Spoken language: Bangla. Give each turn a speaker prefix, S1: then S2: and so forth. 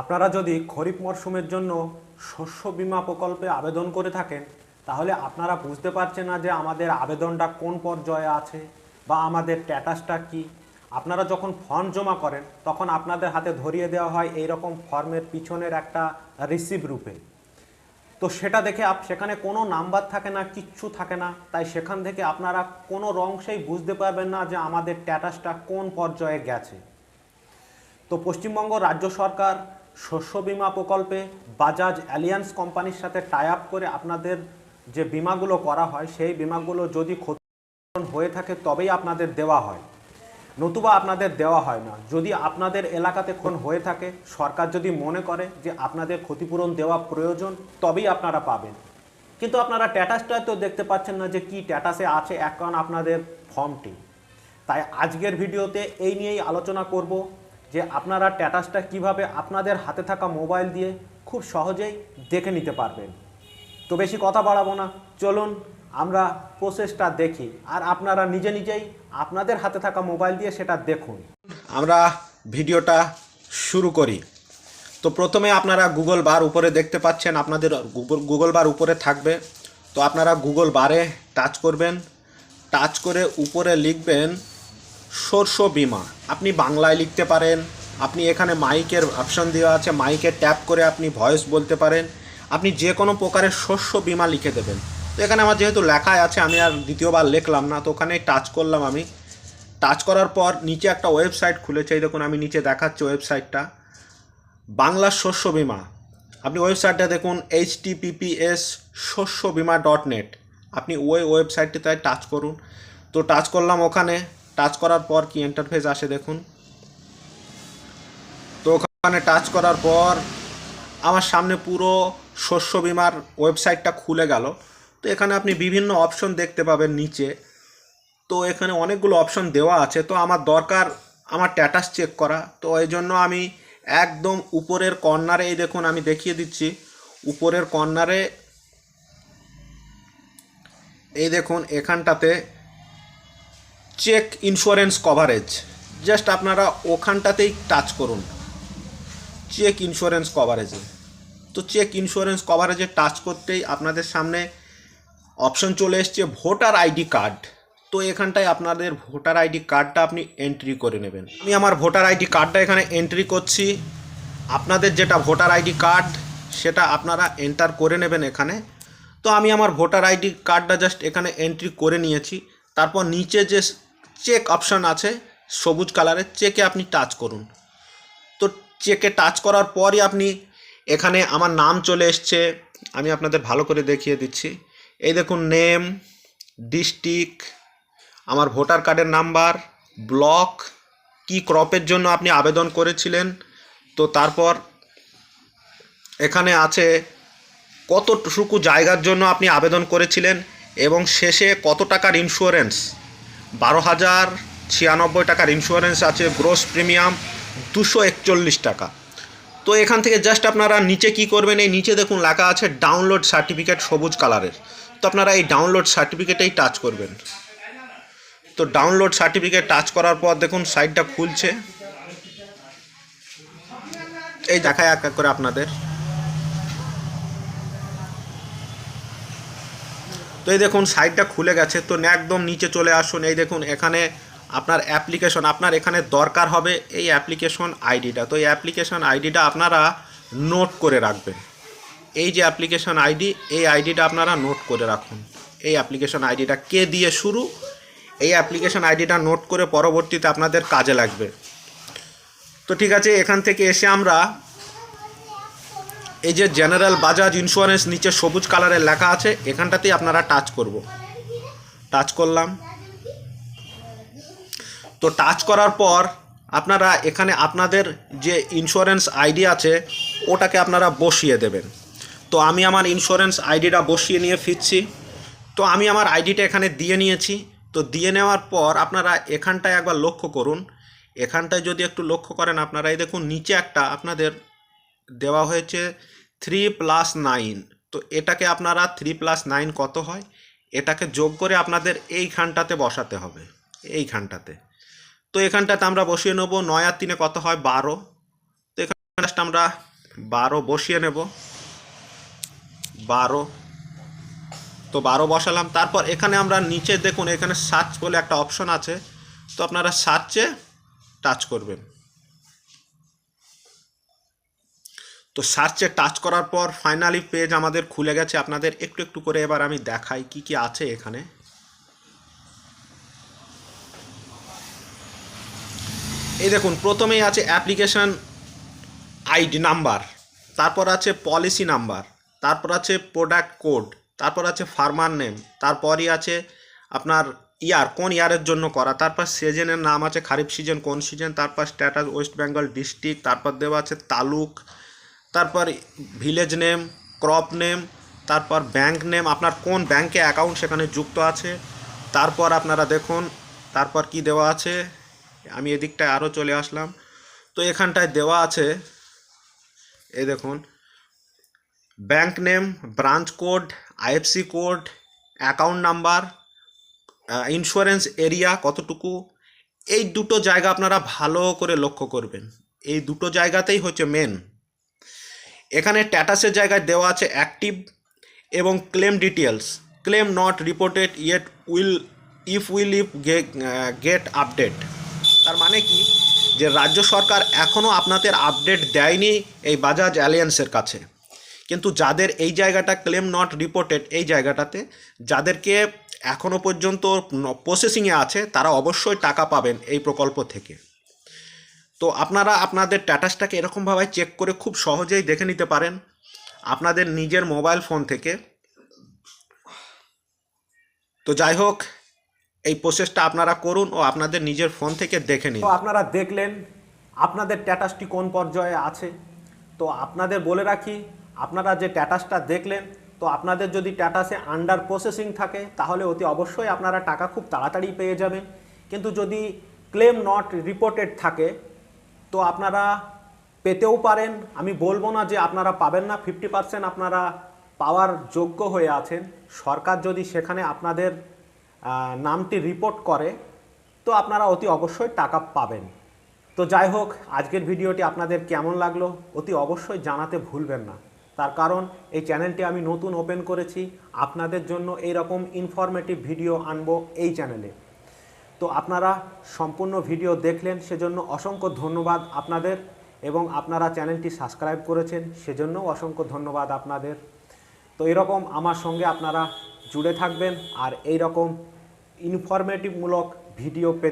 S1: আপনারা যদি খরিফ মরশুমের জন্য শস্য বিমা প্রকল্পে আবেদন করে থাকেন, তাহলে আপনারা বুঝতে পারছেন না যে আমাদের আবেদনটা কোন পর্যায়ে আছে বা আমাদের স্ট্যাটাসটা কি। আপনারা যখন ফর্ম জমা করেন, তখন আপনাদের হাতে ধরিয়ে দেওয়া হয় এই রকম ফর্মের পিছনের একটা রিসিভ রূপে। তো সেটা দেখে আপ, সেখানে কোনো নাম্বার থাকে না, কিচ্ছু থাকে না, তাই সেখান থেকে আপনারা কোনো অংশেই বুঝতে পারবেন না যে আমাদের স্ট্যাটাসটা কোন পর্যায়ে গেছে। তো পশ্চিমবঙ্গ রাজ্য সরকার শস্য বিমা প্রকল্পে বাজাজ অ্যালিয়ান্স কোম্পানির সাথে টাই আপ করে আপনাদের যে বিমাগুলো করা হয়, সেই বিমাগুলো যদি ক্ষতিপূরণ হয়ে থাকে, তবেই আপনাদের দেওয়া হয়। নতুবা আপনাদের দেওয়া হয় না। যদি আপনাদের এলাকাতে কোন হয়ে থাকে, সরকার যদি মনে করে যে আপনাদের ক্ষতিপূরণ দেওয়া প্রয়োজন, তবেই আপনারা পাবেন। কিন্তু আপনারা স্ট্যাটাসটা তো দেখতে পাচ্ছেন না যে কি স্ট্যাটাসে আছে এখন আপনাদের ফর্মটি তাই আজকের ভিডিওতে এই নিয়েই আলোচনা করব। যে আপনারা স্ট্যাটাসটা কীভাবে আপনাদের হাতে থাকা মোবাইল দিয়ে খুব সহজেই দেখে নিতে পারবেন। তো বেশি কথা বাড়াবো না। চলুন আমরা প্রসেসটা দেখি আর আপনারা নিজে নিজেই আপনাদের হাতে থাকা মোবাইল দিয়ে সেটা দেখুন।
S2: আমরা ভিডিওটা শুরু করি। তো প্রথমে আপনারা গুগল বার উপরে দেখতে পাচ্ছেন, আপনাদের গুগল বার উপরে থাকবে। তো আপনারা গুগল বারে টাচ করবেন। টাচ করে উপরে লিখবেন শস্য বিমা। আপনি বাংলায় লিখতে পারেন, আপনি এখানে মাইকের অপশন দেওয়া আছে, মাইকে ট্যাপ করে আপনি ভয়েস বলতে পারেন। আপনি যে কোনো প্রকারের শস্য বিমা লিখে দেবেন। তো এখানে আমার যেহেতু লেখাই আছে, আমি আর দ্বিতীয়বার লিখলাম না, তো ওখানে টাচ করলাম আমি। টাচ করার পর নিচে একটা ওয়েবসাইট খুলেছে, এই দেখুন আমি নিচে দেখাচ্ছি ওয়েবসাইটটা। বাংলা শস্য বিমা। আপনি ওয়েবসাইটটা দেখুন, এইচ টিপিপিএস শস্য বিমা ডট নেট। আপনি ওই ওয়েবসাইটটিতে টাচ করুন। তো টাচ করলাম ওখানে টাচ করার পর কি ইন্টারফেস আসে দেখুন। তো ওখানে টাচ করার পর আমার সামনে পুরো শস্য বিমার ওয়েবসাইটটা খুলে গেল। তো এখানে আপনি বিভিন্ন অপশন দেখতে পাবেন নিচে। তো এখানে অনেকগুলো অপশন দেওয়া আছে। তো আমার দরকার আমার স্ট্যাটাস চেক করা। তো এই জন্য আমি একদম উপরের কর্নারে এই দেখুন আমি দেখিয়ে দিচ্ছি। উপরের কর্নারে এই দেখুন, এখানটাতে চেক ইন্স্যুরেন্স কভারেজ জাস্ট আপনারা ওখানটাতেই টাচ করুন। চেক ইন্স্যুরেন্স কভারেজে তো চেক ইন্স্যুরেন্স কভারেজে টাচ করতেই আপনাদের সামনে অপশন চলে এসছে ভোটার আইডি কার্ড তো এখানটায় আপনাদের ভোটার আইডি কার্ডটা আপনি এন্ট্রি করে নেবেন। আমি আমার ভোটার আইডি কার্ডটা এখানে এন্ট্রি করছি। আপনাদের যেটা ভোটার আইডি কার্ড সেটা আপনারা এন্টার করে নেবেন এখানে। তো আমি আমার ভোটার আইডি কার্ডটা জাস্ট এখানে এন্ট্রি করে নিয়েছি। তারপর নিচে যে চেক অপশন আছে, সবুজ কালারের চেকে আপনি টাচ করুন। তো চেকে টাচ করার পরই আপনি এখানে আমার নাম চলে এসছে, আমি আপনাদের ভালো করে দেখিয়ে দিচ্ছি। এই দেখুন নেম ডিস্ট্রিক্ট আমার ভোটার কার্ডের নাম্বার ব্লক কি ক্রপের জন্য আপনি আবেদন করেছিলেন। তো তারপর এখানে আছে কতটুকু জায়গার জন্য আপনি আবেদন করেছিলেন এবং শেষে কত টাকার ইন্স্যুরেন্স বারো হাজার ছিয়ানব্বই টাকার ইন্স্যুরেন্স আছে গ্রোস প্রিমিয়াম দুশো একচল্লিশ টাকা। তো এখান থেকে জাস্ট আপনারা নিচে কি করবেন? এই নিচে দেখুন লেখা আছে ডাউনলোড সার্টিফিকেট সবুজ কালারের। তো আপনারা এই ডাউনলোড সার্টিফিকেটেই টাচ করবেন। তো ডাউনলোড সার্টিফিকেট টাচ করার পর দেখুন সাইটটা খুলছে। এই দেখায় এক এক করে আপনাদের। তো এই দেখুন সাইটটা খুলে গেছে। তো একদম নিচে চলে আসুন। এই দেখুন, এখানে আপনার অ্যাপ্লিকেশন আপনার এখানে দরকার হবে এই অ্যাপ্লিকেশন আইডিটা তো এই অ্যাপ্লিকেশন আইডিটা আপনারা নোট করে রাখবেন। এই যে অ্যাপ্লিকেশন আইডি এই আইডিটা আপনারা নোট করে রাখুন। এই অ্যাপ্লিকেশন আইডিটা কে দিয়ে শুরু? এই অ্যাপ্লিকেশন আইডিটা নোট করে পরবর্তীতে আপনাদের কাজে লাগবে। তো ঠিক আছে, এখান থেকে এসে আমরা এই যে জেনারেল বাজাজ ইন্স্যুরেন্স নিচে সবুজ কালারের লেখা আছে, এখানটাতেই আপনারা টাচ করব। টাচ করলাম। তো টাচ করার পর আপনারা এখানে আপনাদের যে ইন্স্যুরেন্স আইডি আছে, ওটাকে আপনারা বসিয়ে দেবেন। তো আমি আমার ইন্স্যুরেন্স আইডিটা বসিয়ে নিয়ে ফিরছি। তো আমি আমার আইডিটা এখানে দিয়ে নিয়েছি। তো দিয়ে নেওয়ার পর আপনারা এখানটায় একবার লক্ষ্য করুন। এখানটায় যদি একটু লক্ষ্য করেন, আপনারা এই দেখুন, নিচে একটা আপনাদের দেওয়া হয়েছে থ্রি প্লাস নাইন তো এটাকে আপনারা থ্রি প্লাস নাইন কত হয়? এটাকে যোগ করে আপনাদের এইখানটাতে বসাতে হবে এইখানটাতে তো এখানটাতে আমরা বসিয়ে নেব, নয় আর তিনে কত হয়? বারো। তো এখানে জাস্ট আমরা বারো বসিয়ে নেব। বারো। তো বারো বসালাম। তারপর এখানে আমরা নিচে দেখুন, এখানে সার্চ বলে একটা অপশন আছে। তো আপনারা সার্চে টাচ করবেন। তো সার্চে টাচ করার পর ফাইনালি পেজ আমাদের খুলে গেছে। আপনাদের একটু একটু করে এবার আমি দেখাই কি কি আছে এখানে। এই দেখুন, প্রথমেই আছে অ্যাপ্লিকেশন আইডি নাম্বার তারপর আছে পলিসি নাম্বার তারপর আছে প্রোডাক্ট কোড তারপর আছে ফার্মার নেম তারপরই আছে আপনার ইয়ার কোন ইয়ারের জন্য করা, তারপর সিজনের নাম আছে, খারিফ সিজন কোন সিজন তারপর স্ট্যাটাস ওয়েস্ট বেঙ্গল ডিস্ট্রিক্ট তারপর দেওয়া আছে তালুক তারপর ভিলেজ নেম ক্রপ নেম তারপর ব্যাংক নেম আপনার কোন ব্যাংকে অ্যাকাউন্ট সেখানে যুক্ত আছে, তারপর আপনারা দেখুন, তারপর কি দেওয়া আছে, আমি এদিকটায় আরও চলে আসলাম। তো এখানটায় দেওয়া আছে, এই দেখুন bank name branch code IFSC code account number insurance area কতটুকু, এই দুটো জায়গা আপনারা ভালো করে লক্ষ্য করবেন। এই দুটো জায়গাতেই হচ্ছে মেন এখানে স্ট্যাটাসের জায়গায় দেওয়া আছে অ্যাক্টিভ এবং claim details claim not reported yet will, if will, if get update. তার মানে কি? যে রাজ্য সরকার এখনও আপনাদের আপডেট দেয়নি এই বাজাজ অ্যালিয়েন্সের কাছে। কিন্তু যাদের এই জায়গাটা ক্লেম নট রিপোর্টেড, এই জায়গাটাতে যাদেরকে এখনও পর্যন্ত প্রসেসিংয়ে আছে, তারা অবশ্যই টাকা পাবেন এই প্রকল্প থেকে। তো আপনারা আপনাদের স্ট্যাটাসটাকে এরকমভাবে চেক করে খুব সহজেই দেখে নিতে পারেন। আপনাদের নিজের মোবাইল ফোন থেকে। তো যাই হোক, এই প্রসেসটা আপনারা করুন ও আপনাদের নিজের ফোন থেকে দেখে নিন।
S1: তো আপনারা দেখলেন, আপনাদের ট্যাটাসটি কোন পর্যায়ে আছে? তো আপনাদের বলে রাখি, আপনারা যে ট্যাটাসটা দেখলেন, তো আপনাদের যদি ট্যাটাসে আন্ডার প্রসেসিং থাকে, তাহলে অতি অবশ্যই আপনারা টাকা খুব তাড়াতাড়ি পেয়ে যাবেন। কিন্তু যদি ক্লেম নট রিপোর্টেড থাকে তো আপনারা পেতেও পারেন। আমি বলব না যে আপনারা পাবেন না ফিফটি পার্সেন্ট আপনারা পাওয়ার যোগ্য হয়ে আছেন। সরকার যদি সেখানে আপনাদের নামটি রিপোর্ট করে, তো আপনারা অতি অবশ্যই টাকা পাবেন। তো যাই হোক, আজকের ভিডিওটি আপনাদের কেমন লাগল অতি অবশ্যই জানাতে ভুলবেন না। তার কারণ, এই চ্যানেলটি আমি নতুন ওপেন করেছি। আপনাদের জন্য এই রকম ইনফরমেটিভ ভিডিও আনব এই চ্যানেলে। তো আপনারা সম্পূর্ণ ভিডিও দেখলেন, সেজন্য অসংখ্য ধন্যবাদ আপনাদের এবং আপনারা চ্যানেলটি সাবস্ক্রাইব করেছেন, সেজন্য অসংখ্য ধন্যবাদ আপনাদের। তো এরকম আমার সঙ্গে আপনারা জুড়ে থাকবেন আর এই রকম ইনফরমেটিভমূলক ভিডিও পেতে